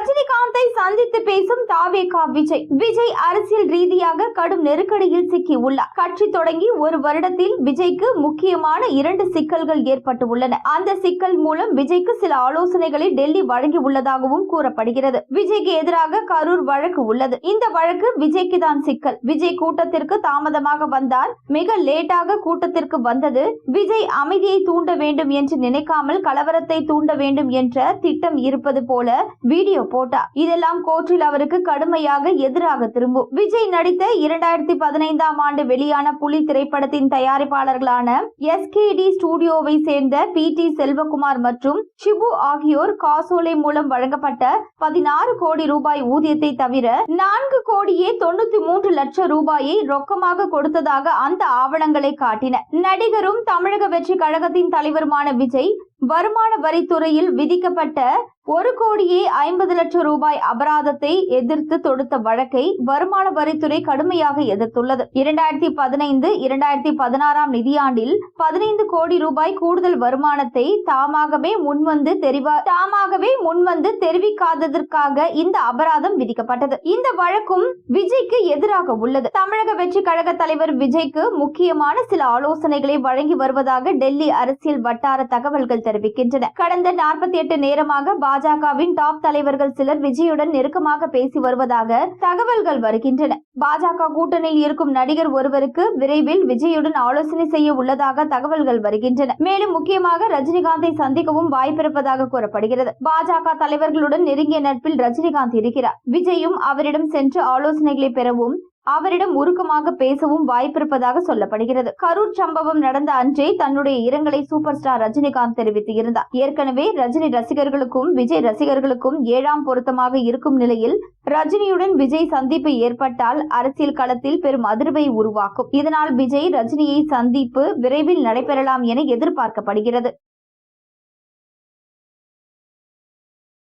ரஜினிகாந்தை சந்தித்து பேசும் தாவேகா விஜய். விஜய் அரசியல் ரீதியாக கடும் நெருக்கடியில் சிக்கி உள்ளார் கட்சி தொடங்கி ஒரு வருடத்தில் விஜய்க்கு முக்கியமான இரண்டு சிக்கல்கள் ஏற்பட்டு உள்ளன அந்த சிக்கல் மூலம் விஜய்க்கு சில ஆலோசனைகளை டெல்லி வழங்கி உள்ளதாகவும் கூறப்படுகிறது. விஜய்க்கு எதிராக கரூர் வழக்கு உள்ளது. இந்த வழக்கு விஜய்க்கு தான் சிக்கல். விஜய் கூட்டத்திற்கு தாமதமாக வந்தார். மிக லேட்டாக கூட்டத்திற்கு வந்தது. விஜய் அமைதியை தூண்ட வேண்டும் என்று நினைக்காமல் கலவரத்தை தூண்ட வேண்டும் என்ற திட்டம் இருப்பது போல வீடியோ போட்டார் இதெல்லாம் கோர்ட்டில் அவருக்கு கடுமையாக எதிராக திரும்பும். விஜய் நடித்த இரண்டாயிரத்தி பதினைந்தாம் ஆண்டு வெளியான புலி திரைப்படத்தின் தயாரிப்பாளர்களான எஸ் கே டி ஸ்டுடியோவை சேர்ந்த பி டி செல்வகுமார் மற்றும் ஷிபு ஆகியோர் காசோலை மூலம் வழங்கப்பட்ட பதினாறு கோடி ரூபாய் ஊதியத்தை தவிர நான்கு கோடியே தொண்ணூத்தி மூன்று லட்சம் ரூபாயை ரொக்கமாக கொடுத்ததாக அந்த ஆவணங்களை காட்டின. நடிகரும் தமிழக வெற்றி கழகத்தின் தலைவருமான விஜய் வருமான வரித்துறையில் விதிக்கப்பட்ட ஒரு கோடியே ஐம்பது லட்சம் ரூபாய் அபராதத்தை எதிர்த்து தொடுத்த வழக்கை வருமான வரித்துறை கடுமையாக எதிர்த்துள்ளது. இரண்டாயிரத்தி பதினைந்து இரண்டாயிரத்தி பதினாறாம் நிதியாண்டில் பதினைந்து கோடி ரூபாய் கூடுதல் வருமானத்தை தாமாகவே முன்வந்து தெரிவா தாமாகவே முன்வந்து தெரிவிக்காததற்காக இந்த அபராதம் விதிக்கப்பட்டது. இந்த வழக்கும் விஜய்க்கு எதிராக உள்ளது. தமிழக வெற்றி கழக தலைவர் விஜய்க்கு முக்கியமான சில ஆலோசனைகளை வழங்கி வருவதாக டெல்லி அரசியல் வட்டார தகவல்கள் தெரிவிக்கின்றன. கடந்த நாற்பத்தி எட்டு நேரமாக பாஜகவின் டாப் தலைவர்கள் சிலர் விஜயுடன் நெருக்கமாக பேசி வருவதாக தகவல்கள் வருகின்றன. பாஜக கூட்டணியில் இருக்கும் நடிகர் ஒருவருக்கு விரைவில் விஜயுடன் ஆலோசனை செய்ய உள்ளதாக தகவல்கள் வருகின்றன. மேலும் முக்கியமாக ரஜினிகாந்தை சந்திக்கவும் வாய்ப்பிருப்பதாக கூறப்படுகிறது. பாஜக தலைவர்களுடன் நெருங்கிய நட்பில் ரஜினிகாந்த் இருக்கிறார். விஜயும் அவரிடம் சென்று ஆலோசனைகளை பெறவும் அவரிடம் உருக்கமாக பேசவும் வாய்ப்பிருப்பதாக சொல்லப்படுகிறது. கரூர் சம்பவம் நடந்த அன்றே தன்னுடைய இரங்கலை சூப்பர் ஸ்டார் ரஜினிகாந்த் தெரிவித்து இருந்தார் ஏற்கனவே ரஜினி ரசிகர்களுக்கும் விஜய் ரசிகர்களுக்கும் ஏழாம் பொருத்தமாக இருக்கும் நிலையில் ரஜினியுடன் விஜய் சந்திப்பு ஏற்பட்டால் அரசியல் களத்தில் பெரும் அதிர்வை உருவாக்கும். இதனால் விஜய் ரஜினியை சந்திப்பு விரைவில் நடைபெறலாம் என எதிர்பார்க்கப்படுகிறது.